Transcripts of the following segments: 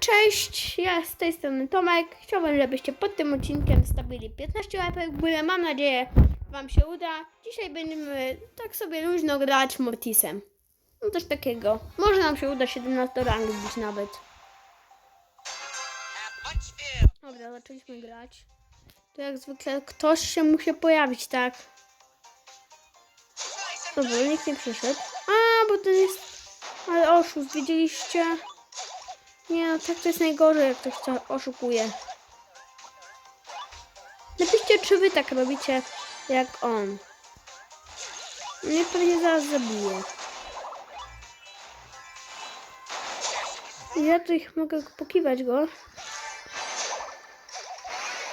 cześć, ja z tej strony Tomek. Chciałbym, żebyście pod tym odcinkiem stawili 15 łapek w górę. Mam nadzieję, Wam się uda. Dzisiaj będziemy tak sobie luźno grać Mortisem. No coś takiego. Może nam się uda 17 rang zbić nawet. Dobra, zaczęliśmy grać. To jak zwykle ktoś się musi pojawić, tak? Dobra, nikt nie przyszedł. A, bo ten jest... Ale oszust, widzieliście? Nie, no tak to jest najgorzej, jak ktoś to oszukuje. Napiszcie, czy wy tak robicie, jak on. Mnie pewnie zaraz zabije. Ja tu ich mogę pokiwać go.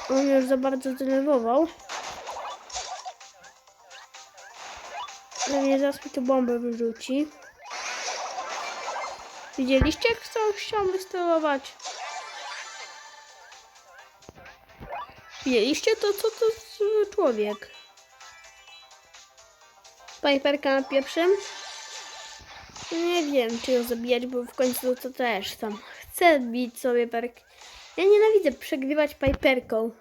On już za bardzo zdenerwował. Pewnie zaraz mi tu bombę wyrzuci. Widzieliście, kto chciał wysterować? Widzieliście to, co to człowiek? Piperka na pierwszym? Nie wiem, czy ją zabijać, bo w końcu to też tam. Chcę bić sobie perk. Ja nienawidzę przegrywać Piperką.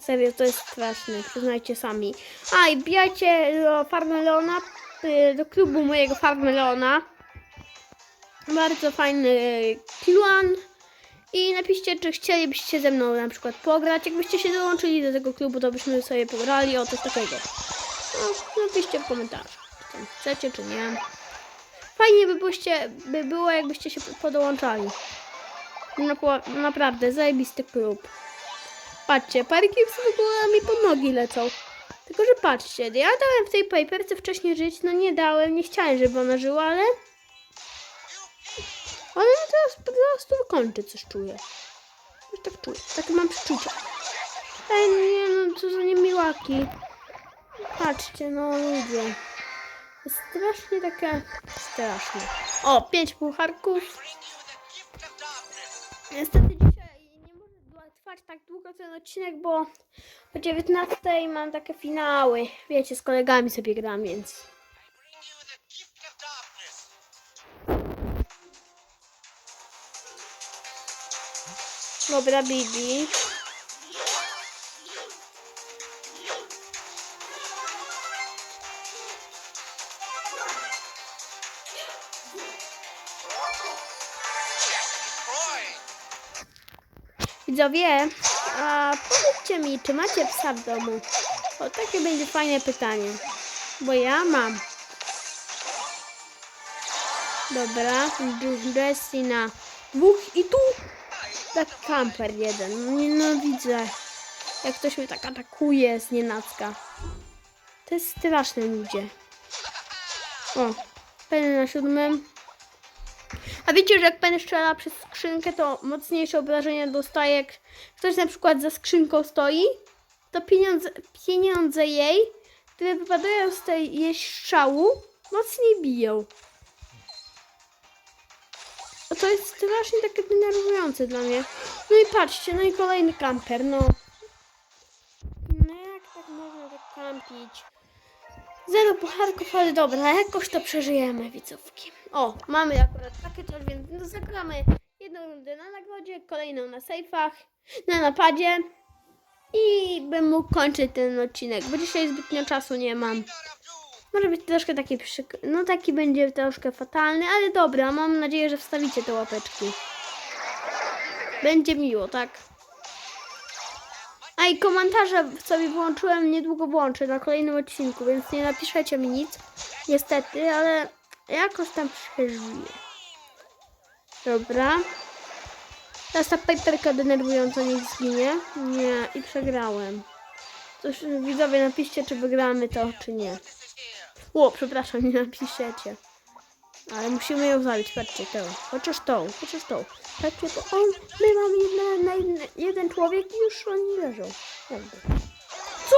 Serio, to jest straszne, przyznajcie sami. A, i bijajcie do Farmelona, y, do klubu mojego Farmelona. Bardzo fajny klan. I napiszcie, czy chcielibyście ze mną na przykład pograć. Jakbyście się dołączyli do tego klubu, to byśmy sobie pograli o coś takiego. No, napiszcie w komentarzu, czy chcecie, czy nie. Fajnie by, byście, by było, jakbyście się podołączali. Naprawdę, zajebisty klub. Patrzcie, parki w ogóle mi pod nogi lecą. Tylko, że patrzcie, ja dałem w tej paperce wcześniej żyć, no nie dałem, nie chciałem, żeby ona żyła, ale... Ale teraz po prostu kończy, coś czuję. Już tak czuję, takie mam przeczucie. Ej, nie no, co za niemiłaki. Patrzcie, no ludzie. Strasznie takie... Strasznie. O, pięć pucharków. Niestety dzisiaj nie może trwać tak długo ten odcinek, bo o 19 mam takie finały. Wiecie, z kolegami sobie gram, więc... Dobra, Bibi. Widzowie, a powiedzcie mi, czy macie psa w domu? O, takie będzie fajne pytanie. Bo ja mam. Dobra, Jessie na dwóch i tu tak kamper jeden. No Nienawidzę. Jak ktoś mnie tak atakuje z nienacka. To jest straszne ludzie. O, penny na siódmym. A wiecie, że jak pen strzela przez skrzynkę, to mocniejsze obrażenia dostaje. Jak ktoś na przykład za skrzynką stoi, to pieniądze, pieniądze jej, które wypadają z tej jej strzału, mocniej biją. A to jest strasznie takie denerwujące dla mnie. No i patrzcie, no i kolejny kamper, no. No jak tak można tak kampić? Zero pucharków, ale dobra, jakoś to przeżyjemy, widzówki. O, mamy akurat takie coś, więc no zagramy jedną rundę na nagrodzie, kolejną na sejfach, na napadzie i bym mógł kończyć ten odcinek, bo dzisiaj zbytnio czasu nie mam. Może być troszkę taki przyk... No taki będzie troszkę fatalny, ale dobra, mam nadzieję, że wstawicie te łapeczki. Będzie miło, tak? A i komentarze sobie włączyłem, niedługo włączę na kolejnym odcinku, więc nie napiszecie mi nic, niestety, ale jakoś tam przeżyję. Dobra. Teraz ta paperka denerwująca niech zginie. Nie, i przegrałem. Coś, widzowie, napiszcie, czy wygramy to, czy nie. O, przepraszam, nie napiszecie. Ale musimy ją zabić, patrzcie, tą. Chociaż tą, chociaż tą. Patrzcie, bo on, my mamy jedna, na jedna, jeden człowiek i już oni leżą. Jakby. Co?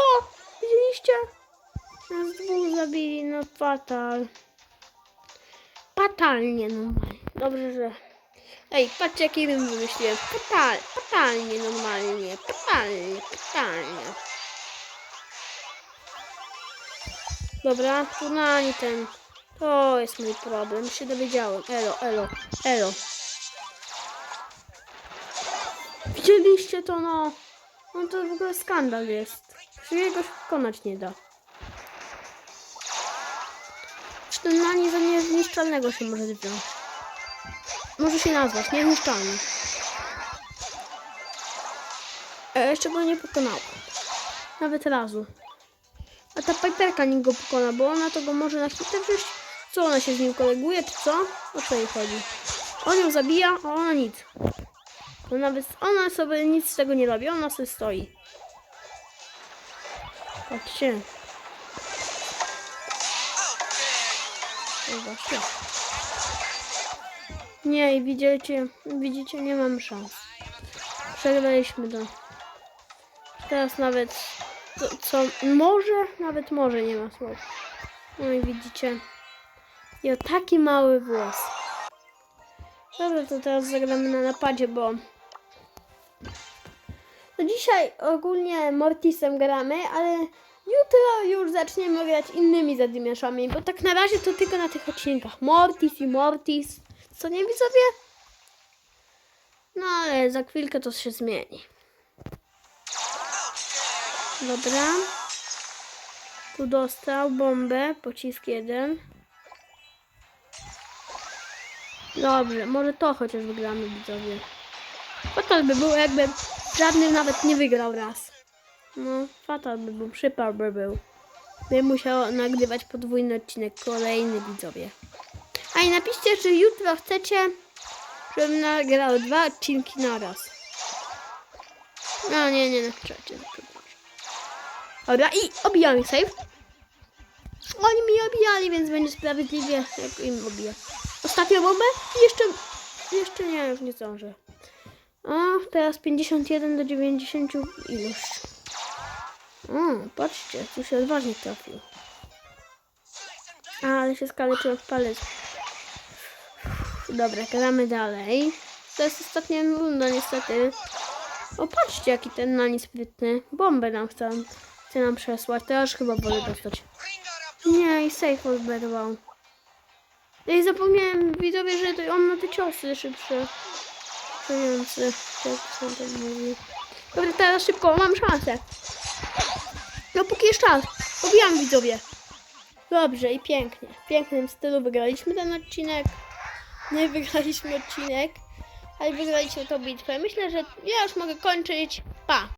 Widzieliście? Nas dwóch zabili, no fatal. Fatalnie, no. Dobrze, że... Ej, patrzcie, jaki bym wymyśliłem. Fatal, fatalnie, normalnie. Fatalnie, fatalnie. Dobra, tu na ten. To jest mój problem, się dowiedziałem. Elo, elo, elo. Widzieliście to, no? No to w ogóle skandal jest. Się pokonać nie da. Czy ten na nie za niezniszczalnego się może wziąć? Może się nazwać niezniszczalny. E, jeszcze go nie pokonał. Nawet razu. A ta Piperka nie go pokona, bo ona to go może na chwilę wziąć. Co ona się z nim koleguje, czy co? O co jej chodzi? On ją zabija, a ona nic. To nawet ona sobie nic z tego nie robi, ona sobie stoi. Patrzcie. Zobaczcie. Nie, widzicie, widzicie, nie mam szans. Przegraliśmy to. Teraz nawet, co, co może, nawet może nie ma słów. No i widzicie, o taki mały włos. Dobra, to teraz zagramy na napadzie, bo no dzisiaj ogólnie Mortisem gramy, ale jutro już zaczniemy grać innymi zadymiaszami, bo tak na razie to tylko na tych odcinkach Mortis i Mortis. Co nie widzowie? No ale za chwilkę to się zmieni. Dobra. Tu dostał bombę, pocisk jeden. Dobrze, może to chociaż wygramy widzowie. Fatal by było jakby żadnym nawet nie wygrał raz. No, fatal by był, przypał by był. Bym musiał nagrywać podwójny odcinek, kolejny widzowie. A i napiszcie, czy jutro chcecie, żebym nagrał dwa odcinki na raz. No nie, nie, na przepraszam. Dobra, i obijamy save. Oni mi obijali, więc będzie sprawiedliwie, jak im obiję. Ostatnią bombę i jeszcze, jeszcze nie, już nie zdążę. O, teraz 51 do 90 ilość. O, patrzcie, tu się odważnie trafił. A, ale się skaleczył w palec. Dobra, gramy dalej. To jest ostatnia runda niestety. O, patrzcie jaki ten nani sprytny. Bombę nam chce, chce nam przesłać. Teraz chyba wolę dostać. Nie, i safe odberwał. I zapomniałem widzowie, że to on ma te ciosy szybsze. Czujący. Tak są tak mówi. Dobra, teraz szybko, mam szansę. No póki jest czas. Obijam widzowie. Dobrze i pięknie. W pięknym stylu wygraliśmy ten odcinek. Nie wygraliśmy odcinek, ale wygraliśmy tą bitwę. Myślę, że ja już mogę kończyć. Pa!